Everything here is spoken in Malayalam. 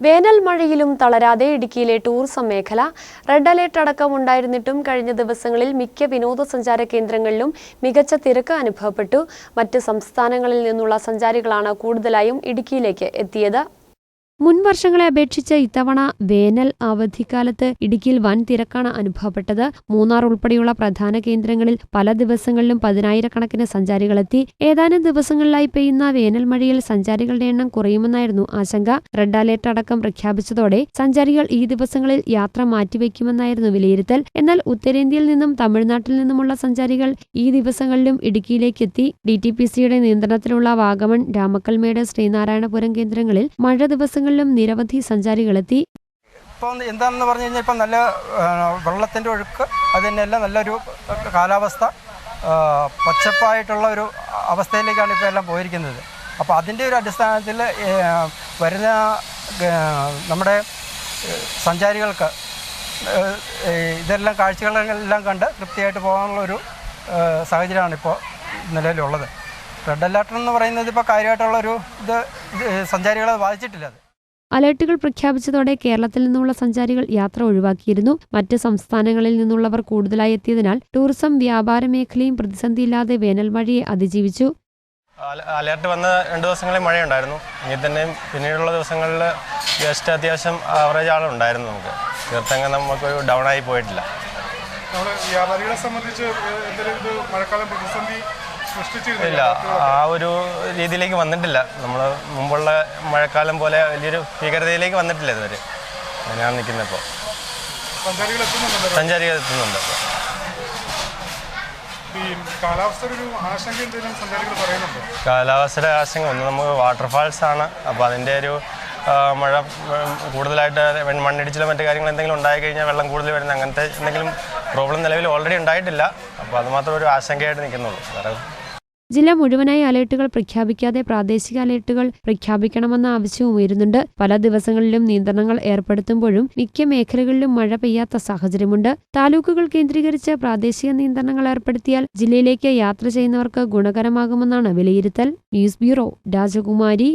വേനൽ മഴയിലും തളരാതെ ഇടുക്കിയിലെ ടൂറിസം മേഖല. റെഡ് അലേർട്ട് അടക്കം ഉണ്ടായിരുന്നിട്ടും കഴിഞ്ഞ ദിവസങ്ങളിൽ മിക്ക വിനോദസഞ്ചാര കേന്ദ്രങ്ങളിലും മികച്ച തിരക്ക് അനുഭവപ്പെട്ടു. മറ്റ് സംസ്ഥാനങ്ങളിൽ നിന്നുള്ള സഞ്ചാരികളാണ് കൂടുതലായും ഇടുക്കിയിലേക്ക് എത്തിയത്. മുൻ വർഷങ്ങളെ അപേക്ഷിച്ച് ഇത്തവണ വേനൽ അവധിക്കാലത്ത് ഇടുക്കിയിൽ വൻ തിരക്കാണ് അനുഭവപ്പെട്ടത്. മൂന്നാർ ഉൾപ്പെടെയുള്ള പ്രധാന കേന്ദ്രങ്ങളിൽ പല ദിവസങ്ങളിലും പതിനായിരക്കണക്കിന് സഞ്ചാരികളെത്തി. ഏതാനും ദിവസങ്ങളിലായി പെയ്യുന്ന വേനൽ മഴയിൽ സഞ്ചാരികളുടെ എണ്ണം കുറയുമെന്നായിരുന്നു ആശങ്ക. റെഡ് അലേർട്ട് അടക്കം പ്രഖ്യാപിച്ചതോടെ സഞ്ചാരികൾ ഈ ദിവസങ്ങളിൽ യാത്ര മാറ്റിവെക്കുമെന്നായിരുന്നു വിലയിരുത്തൽ. എന്നാൽ ഉത്തരേന്ത്യയിൽ നിന്നും തമിഴ്നാട്ടിൽ നിന്നുമുള്ള സഞ്ചാരികൾ ഈ ദിവസങ്ങളിലും ഇടുക്കിയിലേക്ക് എത്തി ഡി ടി പി സിയുടെ നിയന്ത്രണത്തിലുള്ള വാഗമൺ രാമക്കൽമേട് ശ്രീനാരായണപുരം കേന്ദ്രങ്ങളിൽ മഴ ദിവസങ്ങളിലും നിരവധി സഞ്ചാരികളെത്തി. ഇപ്പം എന്താണെന്ന് പറഞ്ഞു കഴിഞ്ഞാൽ ഇപ്പം നല്ല വെള്ളത്തിന്റെ ഒഴുക്ക് അത് തന്നെയെല്ലാം നല്ലൊരു കാലാവസ്ഥ പച്ചപ്പായിട്ടുള്ള ഒരു അവസ്ഥയിലേക്കാണ് ഇപ്പോൾ എല്ലാം പോയിരിക്കുന്നത്. അപ്പോൾ അതിന്റെ ഒരു അടിസ്ഥാനത്തിൽ വരുന്ന നമ്മുടെ സഞ്ചാരികൾക്ക് ഇതെല്ലാം കാഴ്ചകളെല്ലാം കണ്ട് തൃപ്തിയായിട്ട് പോകാനുള്ള ഒരു സാഹചര്യമാണ് ഇപ്പോൾ നിലവിലുള്ളത്. റെഡ് അലേർട്ട് എന്ന് പറയുന്നത് ഇപ്പോൾ കാര്യമായിട്ടുള്ളൊരു ഇത് സഞ്ചാരികളെ ബാധിച്ചിട്ടില്ല അത്. അലർട്ടുകൾ പ്രഖ്യാപിച്ചതോടെ കേരളത്തിൽ നിന്നുള്ള സഞ്ചാരികൾ യാത്ര ഒഴിവാക്കിയിരുന്നു. മറ്റ് സംസ്ഥാനങ്ങളിൽ നിന്നുള്ളവർ കൂടുതലായി എത്തിയതിനാൽ ടൂറിസം വ്യാപാര മേഖലയും പ്രതിസന്ധിയില്ലാതെ വേനൽ മഴയെ അതിജീവിച്ചു. അലർട്ട് വന്ന രണ്ട് ദിവസങ്ങളിൽ മഴയുണ്ടായിരുന്നു. ഇനി തന്നെയും പിന്നീടുള്ള ദിവസങ്ങളിൽ ജസ്റ്റ് അത്യാവശ്യം ആവറേജ് ആളുണ്ടായിരുന്നു നമുക്ക്. തീർത്ഥങ്ങൾ നമുക്ക് ഡൗൺ ആയി പോയിട്ടില്ല. നമ്മൾ വ്യാപാരികളെ സംബന്ധിച്ച് എന്തെങ്കിലും ഇത് മഴക്കാലം പ്രതിസന്ധി ഇല്ല ആ ഒരു രീതിയിലേക്ക് വന്നിട്ടില്ല. നമ്മൾ മുമ്പുള്ള മഴക്കാലം പോലെ വലിയൊരു ഭീകരതയിലേക്ക് വന്നിട്ടില്ല ഇതുവരെ. ഞാൻ നിൽക്കുന്നത് ഇപ്പോൾ സഞ്ചാരികൾ എത്തുന്നുണ്ട് കാലാവസ്ഥയുടെ ആശങ്ക ഒന്ന് നമുക്ക് വാട്ടർഫാൾസ് ആണ്. അപ്പോൾ അതിന്റെ ഒരു മഴ കൂടുതലായിട്ട് മണ്ണിടിച്ചിലും മണ്ണിടിച്ചിലോ മറ്റു കാര്യങ്ങൾ എന്തെങ്കിലും ഉണ്ടായി കഴിഞ്ഞാൽ വെള്ളം കൂടുതൽ വരുന്ന അങ്ങനത്തെ എന്തെങ്കിലും പ്രോബ്ലം നിലവിൽ ഓൾറെഡി ഉണ്ടായിട്ടില്ല. അപ്പോൾ അത് മാത്രം ഒരു ആശങ്കയായിട്ട് നിൽക്കുന്നുള്ളൂ. വേറെ ജില്ല മുഴുവനായി അലേർട്ടുകൾ പ്രഖ്യാപിക്കാതെ പ്രാദേശിക അലേർട്ടുകൾ പ്രഖ്യാപിക്കണമെന്ന ആവശ്യവും ഉയരുന്നുണ്ട്. പല ദിവസങ്ങളിലും നിയന്ത്രണങ്ങൾ ഏർപ്പെടുത്തുമ്പോഴും മിക്ക മേഖലകളിലും മഴ പെയ്യാത്ത സാഹചര്യമുണ്ട്. താലൂക്കുകൾ കേന്ദ്രീകരിച്ച് പ്രാദേശിക നിയന്ത്രണങ്ങൾ ഏർപ്പെടുത്തിയാൽ ജില്ലയിലേക്ക് യാത്ര ചെയ്യുന്നവർക്ക് ഗുണകരമാകുമെന്നാണ് വിലയിരുത്തൽ. ന്യൂസ് ബ്യൂറോ രാജകുമാരി.